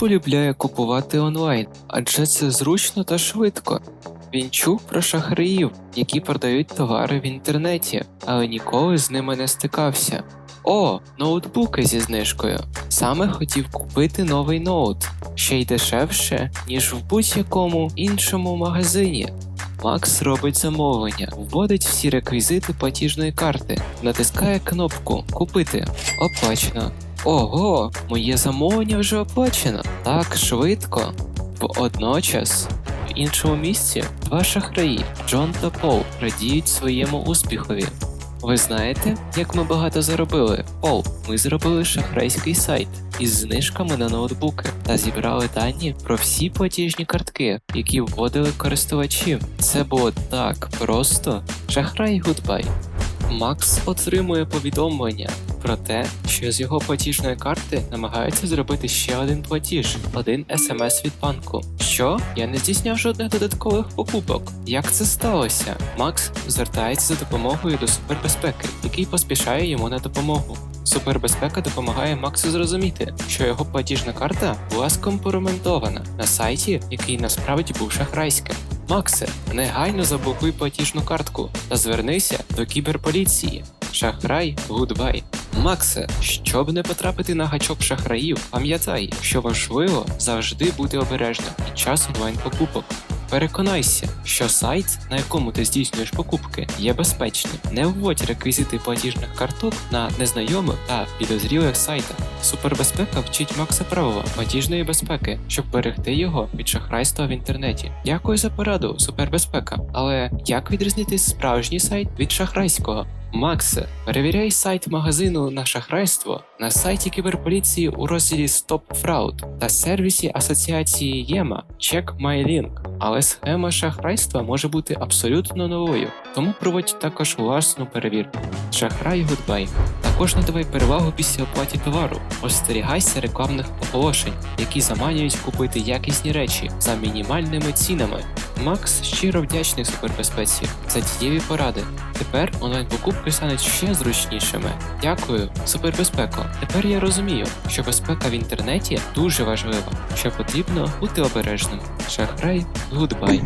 полюбляє купувати онлайн, адже це зручно та швидко. Він чув про шахраїв, які продають товари в інтернеті, але ніколи з ними не стикався. О, ноутбуки зі знижкою. Саме хотів купити новий ноут, ще й дешевше, ніж в будь-якому іншому магазині. Макс робить замовлення, вводить всі реквізити платіжної карти, натискає кнопку Купити. Оплачено. Ого, моє замовлення вже оплачено. Так швидко. Водночас, в іншому місці два шахраї Джон та Пол радіють своєму успіхові. Ви знаєте, як ми багато заробили? Пол, ми зробили шахрайський сайт із знижками на ноутбуки та зібрали дані про всі платіжні картки, які вводили користувачі. Це було так просто. Шахрай гудбай. Макс отримує повідомлення про те, що з його платіжної карти намагаються зробити ще один платіж, один смс від банку. Що? Я не здійсняв жодних додаткових покупок. Як це сталося? Макс звертається за допомогою до супербезпеки, який поспішає йому на допомогу. Супербезпека допомагає Максу зрозуміти, що його платіжна карта була скомпрометована на сайті, який насправді був шахрайським. Максе, негайно заблокуй платіжну картку та звернися до кіберполіції. Шахрай, гудбай. Максе, щоб не потрапити на гачок шахраїв, пам'ятай, що важливо завжди бути обережним під час онлайн-покупок. Переконайся, що сайт, на якому ти здійснюєш покупки, є безпечним. Не вводь реквізити платіжних карток на незнайомих та підозрілих сайтах. Супербезпека вчить Макса правила платіжної безпеки, щоб берегти його від шахрайства в інтернеті. Дякую за пораду, супербезпека. Але як відрізнити справжній сайт від шахрайського? Максе, перевіряй сайт магазину на шахрайство на сайті кіберполіції у розділі Stop Fraud та сервісі асоціації ЄМА Check My Link. Але схема шахрайства може бути абсолютно новою, тому проводь також власну перевірку. Шахрай гудбай. Також надавай перевагу після оплаті товару. Остерігайся рекламних оголошень, які заманюють купити якісні речі за мінімальними цінами. Макс щиро вдячний супербезпеці за дієві поради. Тепер онлайн-покупки стануть ще зручнішими. Дякую, супербезпеко. Тепер я розумію, що безпека в інтернеті дуже важлива, що потрібно бути обережним. Шахрай, гудбай.